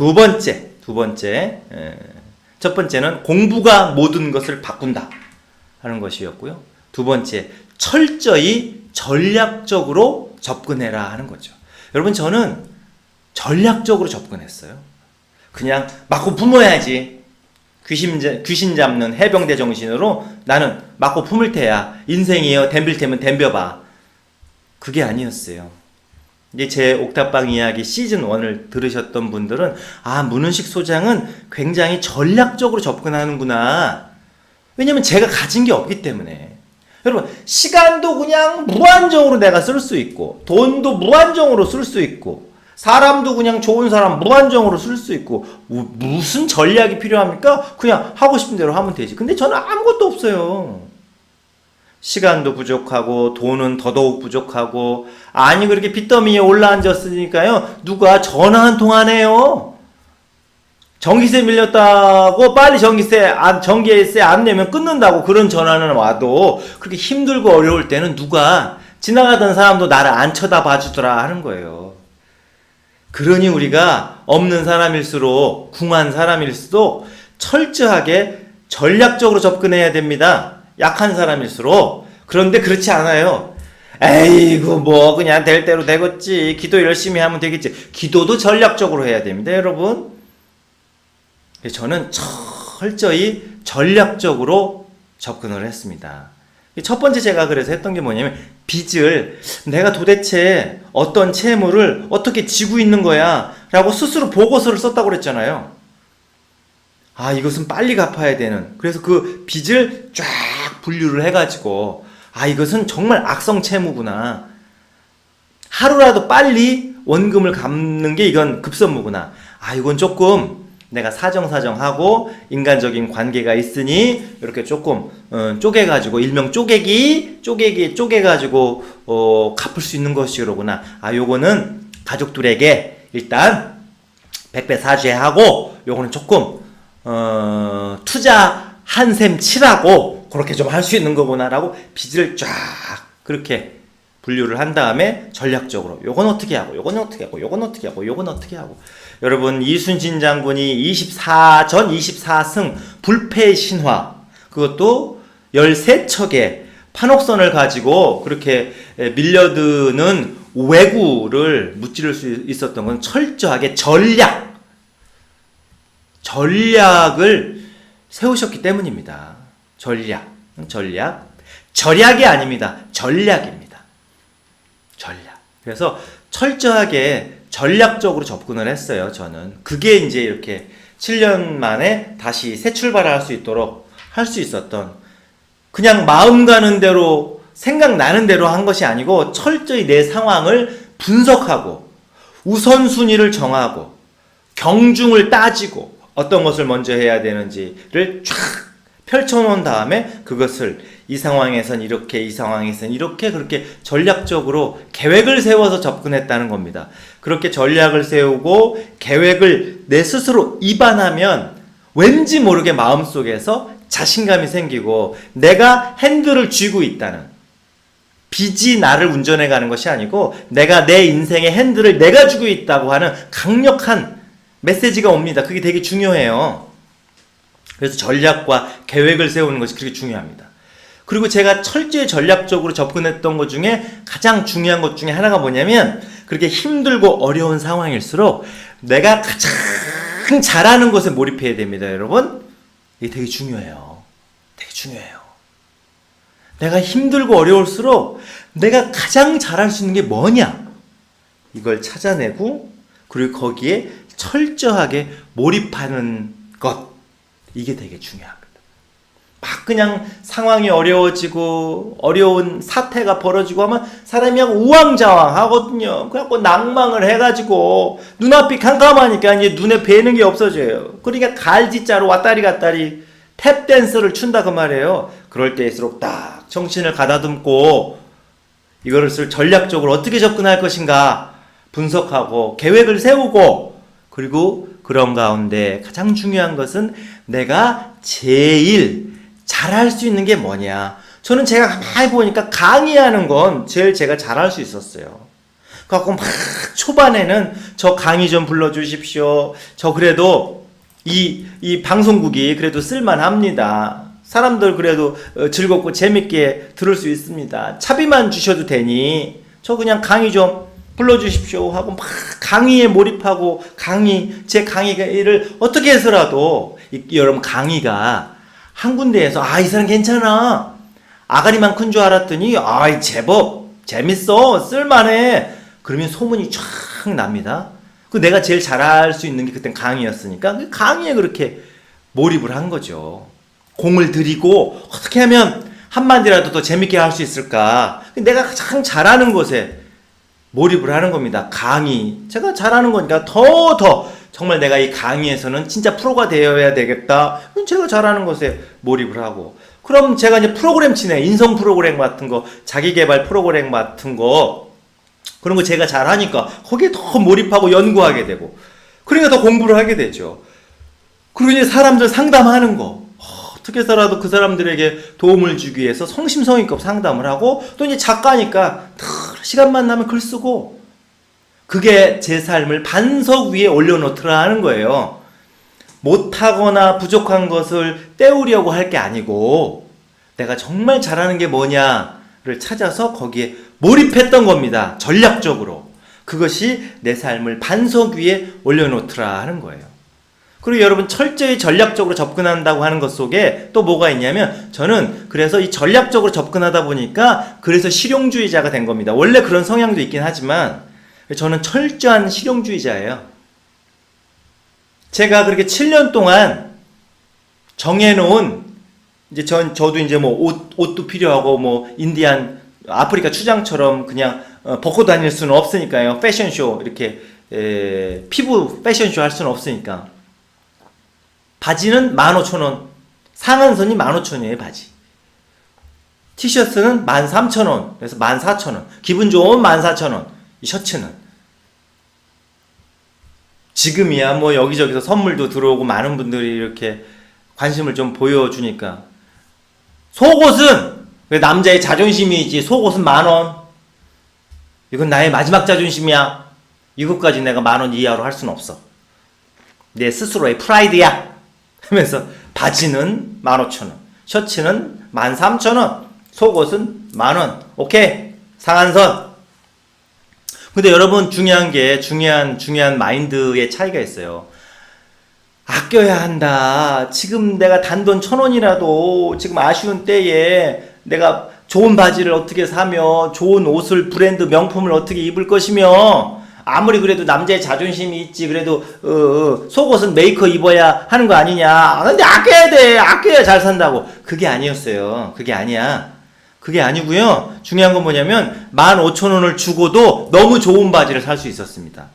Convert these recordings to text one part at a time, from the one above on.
두 번째, 두 번째, 에, 첫 번째는 공부가 모든 것을 바꾼다 하는 것이었고요. 두 번째, 철저히 전략적으로 접근해라 하는 거죠. 여러분 저는 전략적으로 접근했어요. 그냥 맞고 품어야지. 귀신, 잡- 귀신 잡는 해병대 정신으로 나는 맞고 품을 테야. 인생이요. 덤빌 테면 덤벼봐. 그게 아니었어요. 이제 제 옥탑방 이야기 시즌 1을 들으셨던 분들은 아, 문은식 소장은 굉장히 전략적으로 접근하는구나. 왜냐면 제가 가진 게 없기 때문에. 여러분, 시간도 그냥 무한정으로 내가 쓸 수 있고, 돈도 무한정으로 쓸 수 있고, 사람도 그냥 좋은 사람 무한정으로 쓸 수 있고, 무- 무슨 전략이 필요합니까? 그냥 하고 싶은 대로 하면 되지. 근데 저는 아무것도 없어요. 시간도 부족하고 돈은 더더욱 부족하고 아니 그렇게 빚더미에 올라앉았으니까요. 누가 전화 한통안 해요. 전기세 밀렸다고 빨리 전기세 안 전기세 안 내면 끊는다고 그런 전화는 와도 그렇게 힘들고 어려울 때는 누가 지나가던 사람도 나를 안 쳐다봐 주더라 하는 거예요. 그러니 우리가 없는 사람일수록 궁한 사람일수록 철저하게 전략적으로 접근해야 됩니다. 약한 사람일수록 그런데 그렇지 않아요. 에이구 뭐 그냥 될 대로 되겠지. 기도 열심히 하면 되겠지. 기도도 전략적으로 해야 됩니다, 여러분. 저는 철저히 전략적으로 접근을 했습니다. 첫 번째 제가 그래서 했던 게 뭐냐면 빚을 내가 도대체 어떤 채무를 어떻게 지고 있는 거야 라고 스스로 보고서를 썼다고 그랬잖아요. 아, 이것은 빨리 갚아야 되는. 그래서 그 빚을 쫙 분류를 해가지고, 아, 이것은 정말 악성 채무구나. 하루라도 빨리 원금을 갚는 게 이건 급선무구나. 아, 이건 조금 내가 사정사정하고 인간적인 관계가 있으니 이렇게 조금 어, 쪼개가지고 일명 쪼개기, 쪼개기, 쪼개가지고 어, 갚을 수 있는 것이로구나. 아, 요거는 가족들에게 일단 백배 사죄하고 요거는 조금 어, 투자 한 셈 치라고 그렇게 좀 할 수 있는 거구나라고 빚을 쫙 그렇게 분류를 한 다음에 전략적으로 요건 어떻게 하고 요건 어떻게 하고 요건 어떻게 하고 요건 어떻게 하고 여러분 이순신 장군이 24전 24승 불패 신화 그것도 13척의 판옥선을 가지고 그렇게 밀려드는 왜구를 무찌를 수 있었던 건 철저하게 전략 전략을 세우셨기 때문입니다. 전략, 전략, 절약이 아닙니다. 전략입니다. 전략. 그래서 철저하게 전략적으로 접근을 했어요. 저는 그게 이제 이렇게 7년 만에 다시 새 출발을 할 수 있도록 할 수 있었던 그냥 마음 가는 대로 생각나는 대로 한 것이 아니고 철저히 내 상황을 분석하고 우선순위를 정하고 경중을 따지고 어떤 것을 먼저 해야 되는지를 쫙 펼쳐놓은 다음에 그것을 이 상황에선 이렇게 이 상황에선 이렇게 그렇게 전략적으로 계획을 세워서 접근했다는 겁니다. 그렇게 전략을 세우고 계획을 내 스스로 입안하면 왠지 모르게 마음속에서 자신감이 생기고 내가 핸들을 쥐고 있다는 빚이 나를 운전해 가는 것이 아니고 내가 내 인생의 핸들을 내가 쥐고 있다고 하는 강력한 메시지가 옵니다. 그게 되게 중요해요. 그래서 전략과 계획을 세우는 것이 그렇게 중요합니다. 그리고 제가 철저히 전략적으로 접근했던 것 중에 가장 중요한 것 중에 하나가 뭐냐면 그렇게 힘들고 어려운 상황일수록 내가 가장 잘하는 것에 몰입해야 됩니다, 여러분. 이게 되게 중요해요. 되게 중요해요. 내가 힘들고 어려울수록 내가 가장 잘할 수 있는 게 뭐냐? 이걸 찾아내고 그리고 거기에 철저하게 몰입하는 것. 이게 되게 중요합니다. 막 그냥 상황이 어려워지고 어려운 사태가 벌어지고 하면 사람이 그냥 우왕좌왕 하거든요. 그래갖고 낭망을 해가지고 눈앞이 캄캄하니까 이제 눈에 뵈는 게 없어져요. 그러니까 갈지자로 왔다리 갔다리 탭댄스를 춘다 그 말이에요. 그럴 때일수록 딱 정신을 가다듬고 이것을 전략적으로 어떻게 접근할 것인가 분석하고 계획을 세우고 그리고 그런 가운데 가장 중요한 것은 내가 제일 잘할 수 있는 게 뭐냐. 저는 제가 가만히 보니까 강의하는 건 제일 제가 잘할 수 있었어요. 그래갖고 막 초반에는 저 강의 좀 불러주십시오. 저 그래도 이, 이 방송국이 그래도 쓸만합니다. 사람들 그래도 어, 즐겁고 재밌게 들을 수 있습니다. 차비만 주셔도 되니 저 그냥 강의 좀 불러주십시오 하고 막 강의에 몰입하고 강의 제 강의를 어떻게 해서라도 이, 여러분 강의가 한 군데에서 아 이 사람 괜찮아 아가리만 큰 줄 알았더니 아이 제법 재밌어 쓸만해 그러면 소문이 쫙 납니다. 그 내가 제일 잘할 수 있는 게 그땐 강의였으니까 그 강의에 그렇게 몰입을 한 거죠. 공을 들이고 어떻게 하면 한마디라도 더 재밌게 할 수 있을까? 내가 가장 잘하는 것에 몰입을 하는 겁니다. 강의. 제가 잘하는 거니까 더, 더, 정말 내가 이 강의에서는 진짜 프로가 되어야 되겠다. 제가 잘하는 것에 몰입을 하고. 그럼 제가 이제 프로그램 치네. 인성 프로그램 같은 거, 자기 개발 프로그램 같은 거, 그런 거 제가 잘하니까 거기에 더 몰입하고 연구하게 되고. 그러니까 더 공부를 하게 되죠. 그리고 이제 사람들 상담하는 거. 어떻게 해서라도 그 사람들에게 도움을 주기 위해서 성심성의껏 상담을 하고 또 이제 작가니까 늘 시간만 나면 글 쓰고 그게 제 삶을 반석 위에 올려놓더라 하는 거예요. 못하거나 부족한 것을 때우려고 할 게 아니고 내가 정말 잘하는 게 뭐냐를 찾아서 거기에 몰입했던 겁니다. 전략적으로. 그것이 내 삶을 반석 위에 올려놓더라 하는 거예요. 그리고 여러분 철저히 전략적으로 접근한다고 하는 것 속에 또 뭐가 있냐면 저는 그래서 이 전략적으로 접근하다 보니까 그래서 실용주의자가 된 겁니다. 원래 그런 성향도 있긴 하지만 저는 철저한 실용주의자예요. 제가 그렇게 7년 동안 정해놓은 이제 전 저도 이제 뭐 옷 옷도 필요하고 뭐 인디안 아프리카 추장처럼 그냥 어, 벗고 다닐 수는 없으니까요. 패션쇼 이렇게 에, 피부 패션쇼 할 수는 없으니까. 바지는 15,000원. 상한선이 15,000원이에요, 바지. 티셔츠는 13,000원. 그래서 14,000원. 기분 좋은 14,000원. 이 셔츠는. 지금이야 뭐 여기저기서 선물도 들어오고 많은 분들이 이렇게 관심을 좀 보여주니까. 속옷은 왜 남자의 자존심이지. 속옷은 만 원. 이건 나의 마지막 자존심이야. 이것까지 내가 만 원 이하로 할 수는 없어. 내 스스로의 프라이드야. 하면서 바지는 15,000원, 셔츠는 13,000원, 속옷은 만원. 오케이. 상한선. 근데 여러분 중요한 게 중요한 중요한 마인드의 차이가 있어요. 아껴야 한다. 지금 내가 단돈 천 원이라도 지금 아쉬운 때에 내가 좋은 바지를 어떻게 사며 좋은 옷을 브랜드 명품을 어떻게 입을 것이며 아무리 그래도 남자의 자존심이 있지 그래도 어, 어, 속옷은 메이커 입어야 하는 거 아니냐. 근데 아껴야 돼. 아껴야 잘 산다고. 그게 아니었어요. 그게 아니야. 그게 아니고요. 중요한 건 뭐냐면 15,000원을 주고도 너무 좋은 바지를 살 수 있었습니다.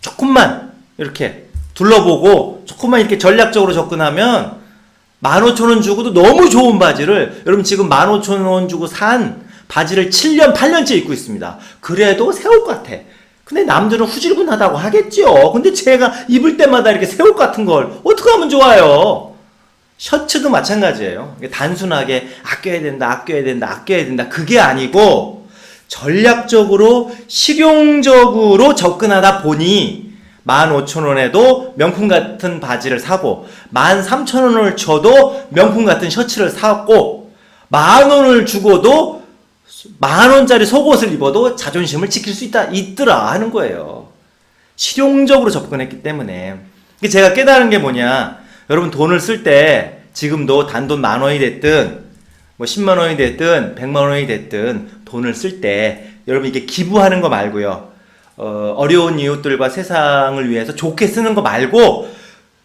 조금만 이렇게 둘러보고 조금만 이렇게 전략적으로 접근하면 15,000원 주고도 너무 좋은 바지를 여러분 지금 15,000원 주고 산 바지를 7년 8년째 입고 있습니다. 그래도 새 옷 같아 근데 남들은 후질근하다고 하겠죠. 근데 제가 입을 때마다 이렇게 새옷 같은 걸 어떻게 하면 좋아요? 셔츠도 마찬가지예요. 단순하게 아껴야 된다, 아껴야 된다, 아껴야 된다. 그게 아니고 전략적으로 실용적으로 접근하다 보니 15,000원에도 명품 같은 바지를 사고 13,000원을 줘도 명품 같은 셔츠를 사고 만 원을 주고도 만 원짜리 속옷을 입어도 자존심을 지킬 수 있다, 있더라 하는 거예요. 실용적으로 접근했기 때문에. 제가 깨달은 게 뭐냐. 여러분 돈을 쓸 때 지금도 단돈 만 원이 됐든 뭐 10만 원이 됐든 100만 원이 됐든 돈을 쓸 때 여러분 이게 기부하는 거 말고요. 어, 어려운 이웃들과 세상을 위해서 좋게 쓰는 거 말고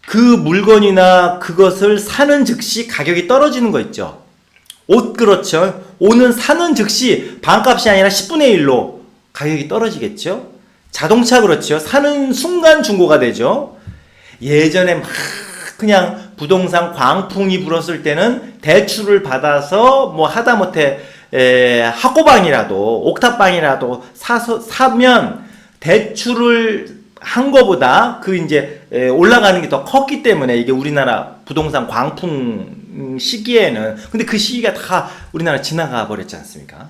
그 물건이나 그것을 사는 즉시 가격이 떨어지는 거 있죠. 옷 그렇죠. 옷은 사는 즉시 반값이 아니라 10분의 1로 가격이 떨어지겠죠. 자동차 그렇죠. 사는 순간 중고가 되죠. 예전에 막 그냥 부동산 광풍이 불었을 때는 대출을 받아서 뭐 하다못해 에, 학고방이라도 옥탑방이라도 사서 사면 대출을 한 거보다 그 이제 에, 올라가는 게 더 컸기 때문에 이게 우리나라 부동산 광풍 시기에는 근데 그 시기가 다 우리나라 지나가 버렸지 않습니까?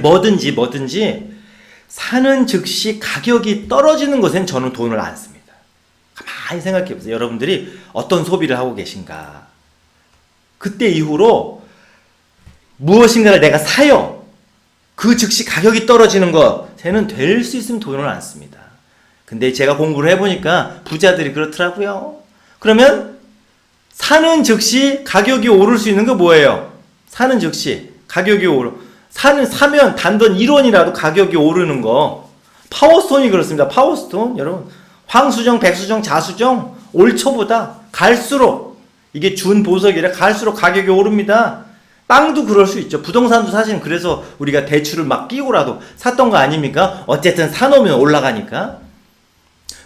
뭐든지 뭐든지 사는 즉시 가격이 떨어지는 것엔 저는 돈을 안 씁니다. 가만히 생각해 보세요. 여러분들이 어떤 소비를 하고 계신가. 그때 이후로 무엇인가를 내가 사요. 그 즉시 가격이 떨어지는 것에는 될 수 있으면 돈을 안 씁니다. 근데 제가 공부를 해보니까 부자들이 그렇더라고요. 그러면 사는 즉시 가격이 오를 수 있는 거 뭐예요? 사는 즉시 가격이 오르 사는 사면 단돈 1원이라도 가격이 오르는 거 파워스톤이 그렇습니다. 파워스톤 여러분 황수정, 백수정, 자수정 올 초보다 갈수록 이게 준 보석이라 갈수록 가격이 오릅니다. 빵도 그럴 수 있죠. 부동산도 사실 그래서 우리가 대출을 막 끼고라도 샀던 거 아닙니까? 어쨌든 사놓으면 올라가니까.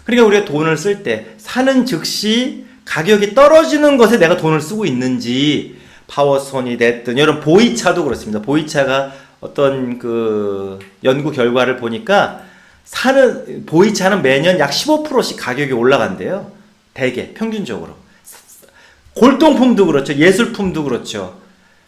그러니까 우리가 돈을 쓸 때 사는 즉시 가격이 떨어지는 것에 내가 돈을 쓰고 있는지 파워손이 됐든 여러분 보이차도 그렇습니다. 보이차가 어떤 그 연구 결과를 보니까 사는 보이차는 매년 약 15%씩 가격이 올라간대요. 대개 평균적으로. 골동품도 그렇죠. 예술품도 그렇죠.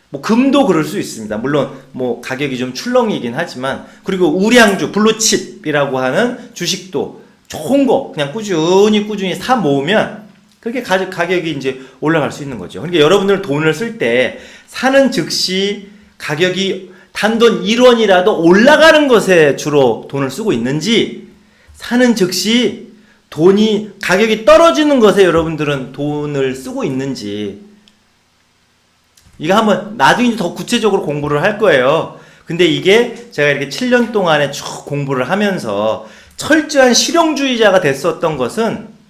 뭐 금도 그럴 수 있습니다. 물론 뭐 가격이 좀 출렁이긴 하지만 그리고 우량주 블루칩이라고 하는 주식도 좋은 거 그냥 꾸준히 꾸준히 사 모으면 그렇게 가격, 가격이 이제 올라갈 수 있는 거죠. 그러니까 여러분들 돈을 쓸 때 사는 즉시 가격이 단돈 1원이라도 올라가는 것에 주로 돈을 쓰고 있는지 사는 즉시 돈이 가격이 떨어지는 것에 여러분들은 돈을 쓰고 있는지 이거 한번 나중에 더 구체적으로 공부를 할 거예요. 근데 이게 제가 이렇게 7년 동안에 쭉 공부를 하면서 철저한 실용주의자가 됐었던 것은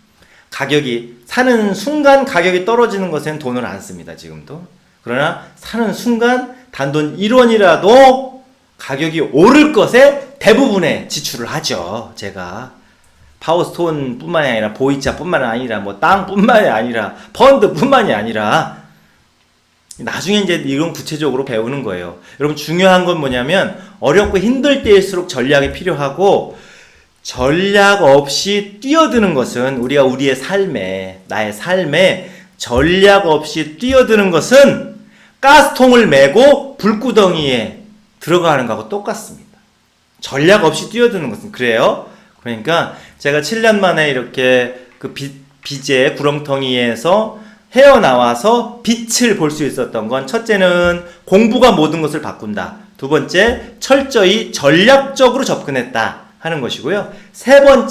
가격이 사는 순간 가격이 떨어지는 것엔 돈을 안 씁니다. 지금도. 그러나 사는 순간 단돈 1원이라도 가격이 오를 것에 대부분의 지출을 하죠. 제가 파워스톤 뿐만이 아니라 보이차 뿐만 아니라 뭐 땅뿐만이 아니라 펀드 뿐만이 아니라 나중에 이제 이런 구체적으로 배우는 거예요. 여러분 중요한 건 뭐냐면 어렵고 힘들 때일수록 전략이 필요하고 전략 없이 뛰어드는 것은 우리가 우리의 삶에 나의 삶에 전략 없이 뛰어드는 것은 가스통을 메고 불구덩이에 들어가는 거하고 똑같습니다. 전략 없이 뛰어드는 것은 그래요. 그러니까 제가 7년 만에 이렇게 그 비, 비제 구렁텅이에서 헤어나와서 빛을 볼 수 있었던 건 첫째는 공부가 모든 것을 바꾼다. 두 번째, 철저히 전략적으로 접근했다 하는 것이고요. 세 번째,